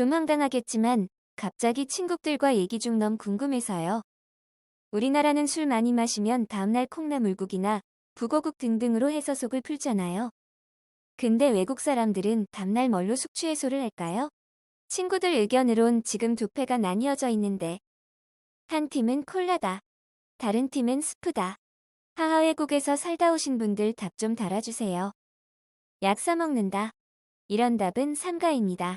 좀 황당하겠지만 갑자기 친구들과 얘기 중 너무 궁금해서요. 우리나라는 술 많이 마시면 다음날 콩나물국이나 북어국 등등으로 해서 속을 풀잖아요. 근데 외국 사람들은 다음날 뭘로 숙취해소를 할까요? 친구들 의견으론 지금 두 패가 나뉘어져 있는데 한 팀은 콜라다. 다른 팀은 스프다. 하하 외국에서 살다 오신 분들 답 좀 달아주세요. 약 사먹는다. 이런 답은 삼가입니다.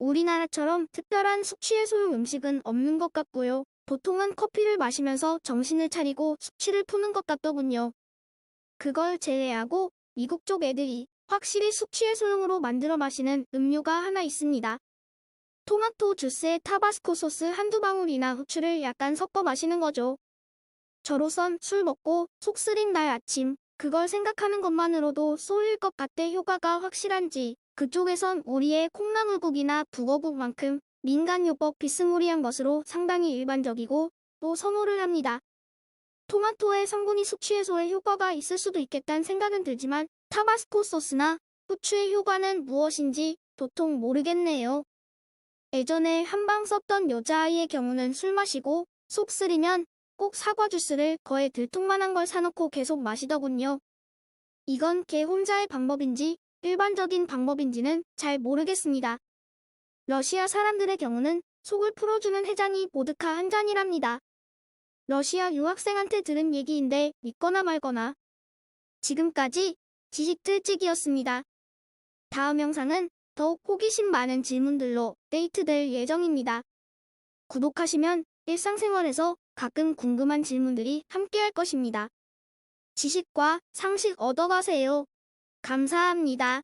우리나라처럼 특별한 숙취해소 음식은 없는 것 같고요. 보통은 커피를 마시면서 정신을 차리고 숙취를 푸는 것 같더군요. 그걸 제외하고 미국 쪽 애들이 확실히 숙취해소용으로 만들어 마시는 음료가 하나 있습니다. 토마토 주스에 타바스코 소스 한두 방울이나 후추를 약간 섞어 마시는 거죠. 저로선 술 먹고 속 쓰린 날 아침 그걸 생각하는 것만으로도 쏘일 것 같대 효과가 확실한지 그쪽에선 우리의 콩나물국이나 북어국만큼 민간요법 비스무리한 것으로 상당히 일반적이고 또 선호를 합니다. 토마토의 성분이 숙취해소에 효과가 있을 수도 있겠다는 생각은 들지만 타바스코 소스나 후추의 효과는 무엇인지 도통 모르겠네요. 예전에 한방 썼던 여자아이의 경우는 술 마시고 속 쓰리면 꼭 사과 주스를 거의 들통만한 걸 사놓고 계속 마시더군요. 이건 걔 혼자의 방법인지 일반적인 방법인지는 잘 모르겠습니다. 러시아 사람들의 경우는 속을 풀어주는 해장이 보드카 한 잔이랍니다. 러시아 유학생한테 들은 얘기인데 믿거나 말거나. 지금까지 지식틀찍이었습니다. 다음 영상은 더욱 호기심 많은 질문들로 데이트될 예정입니다. 구독하시면 일상생활에서 가끔 궁금한 질문들이 함께할 것입니다. 지식과 상식 얻어가세요. 감사합니다.